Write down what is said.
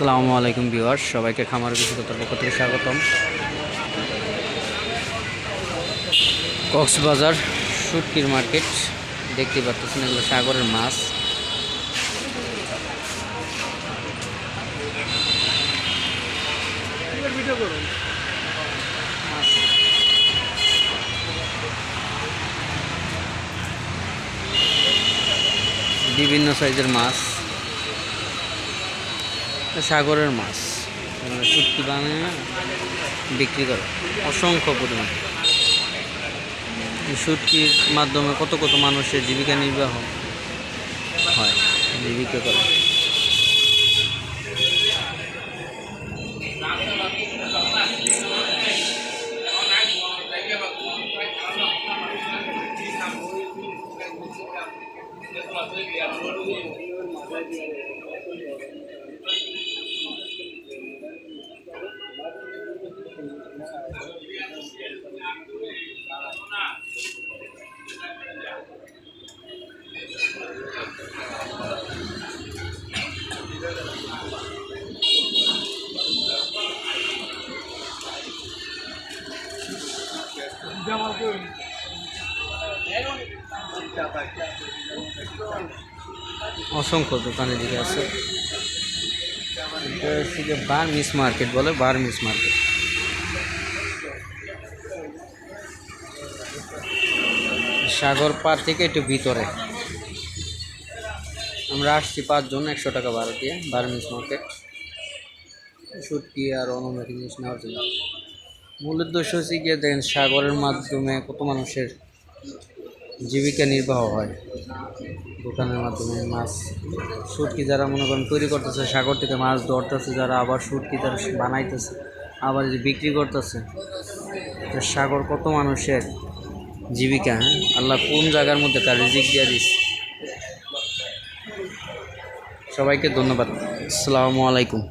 আসসালামু আলাইকুম ভিউয়ার্স, সবাইকে খামার বিশেষতার পক্ষ থেকে স্বাগতম। কক্সবাজার সুটকির মার্কেট দেখতে পাচ্ছেন এগুলো সাগরের মাছ। বিভিন্ন সাইজের মাছ। সাগরের মাছ। এগুলো শুটকি বানিয়ে বিক্রি করে। অসংখ্য পরিমাণ। এই শুটকির মাধ্যমে কত কত মানুষের জীবিকা নির্বাহ হয়, জীবিকা করে। অসংখ্য দোকানে দিকে আছে। বার মিস মার্কেট বলে, বার মিস মার্কেট। সাগর পার থেকে একটু ভিতরে। আমরা আসছি পাঁচজন, একশো টাকা ভাড়া দিয়ে বার্মিস মার্কেট। শুটকি আর অন্য জিনিস নেওয়ার জন্য। মূল উদ্দেশ্য হচ্ছে গিয়ে দেখেন সাগরের মাধ্যমে কত মানুষের জীবিকা নির্বাহ হয়। দোকানের মাধ্যমে মাছ, সুটকি যারা মনে করেন তৈরি করতেছে, সাগর থেকে মাছ ধরতেছে, যারা আবার সুটকি তারা বানাইতেছে, আবার যে বিক্রি করতেছে। সাগর কত মানুষের জীবিকা হ্যাঁ? আল্লাহ কোন জায়গার মধ্যে তার রিজিক দিয়ে দিস সবাইকে ধন্যবাদ। আসসালামু আলাইকুম।